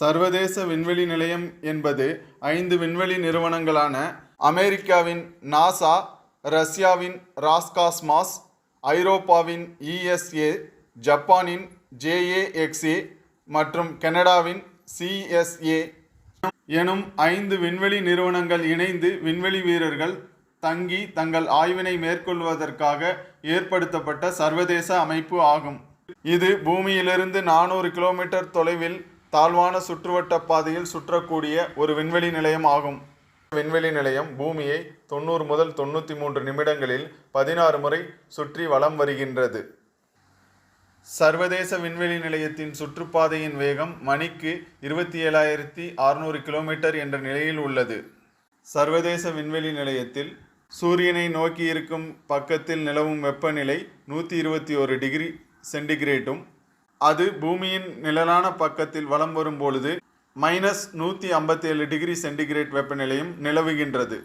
சர்வதேச விண்வெளி நிலையம் என்பது ஐந்து விண்வெளி நிறுவனங்களான அமெரிக்காவின் நாசா ரஷ்யாவின் ராஸ்காஸ்மாஸ் ஐரோப்பாவின் இஎஸ்ஏ ஜப்பானின் ஜேஏஎக்ஸ்ஏ மற்றும் கனடாவின் சிஎஸ்ஏ எனும் ஐந்து விண்வெளி நிறுவனங்கள் இணைந்து விண்வெளி வீரர்கள் தங்கி தங்கள் ஆய்வினை மேற்கொள்வதற்காக ஏற்படுத்தப்பட்ட சர்வதேச அமைப்பு ஆகும். இது பூமியிலிருந்து நானூறு கிலோமீட்டர் தொலைவில் தாழ்வான சுற்றுவட்ட பாதையில் சுற்றக்கூடிய ஒரு விண்வெளி நிலையம் ஆகும். விண்வெளி நிலையம் பூமியை தொண்ணூறு முதல் தொண்ணூற்றி மூன்று நிமிடங்களில் பதினாறு முறை சுற்றி வலம் வருகின்றது. சர்வதேச விண்வெளி நிலையத்தின் சுற்றுப்பாதையின் வேகம் மணிக்கு இருபத்தி ஏழாயிரத்தி அறுநூறு கிலோமீட்டர் என்ற நிலையில் உள்ளது. சர்வதேச விண்வெளி நிலையத்தில் சூரியனை நோக்கி இருக்கும் பக்கத்தில் நிலவும் வெப்பநிலை நூற்றி இருபத்தி ஒரு டிகிரி சென்டிகிரேட்டும் அது பூமியின் நிழலான பக்கத்தில் வலம் வரும் பொழுது மைனஸ் நூற்றி ஐம்பத்தேழு டிகிரி சென்டிகிரேட் வெப்பநிலையும் நிலவுகின்றது.